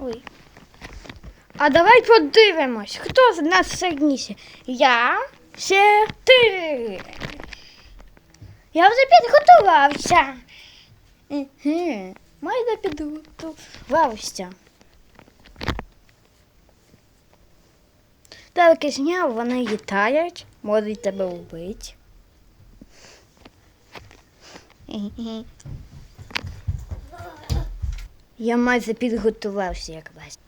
Ой. А давай подивимось, хто з нас сильніший? Я чи ти? Я вже підготувався. Угу. Майже підготувався. Так, зняв, вони літають, можуть тебе вбити. Я майже підготувався, як бачите.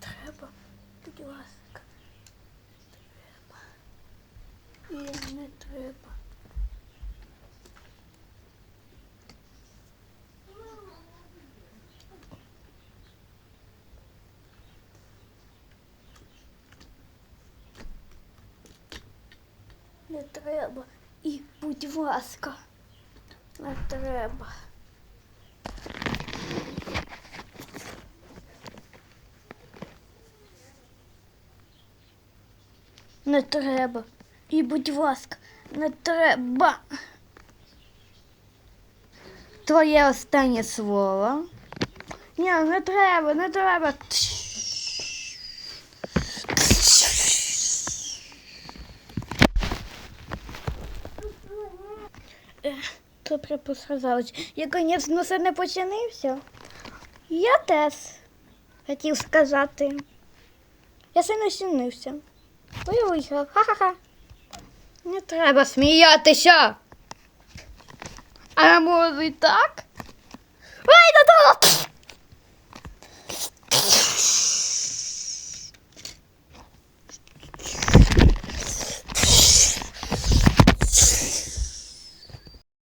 Треба, будь ласка. Треба. І не треба. Не треба. І будь ласка. Не треба. Не треба. І будь ласка, не треба. Твоє останнє слово. Ні, не треба, не треба. Добре посказалось. Я, звісно, все не починився. Я теж хотів сказати. Я все не чинився. Я виграв. Ха-ха-ха. Не треба сміятися. А може і так?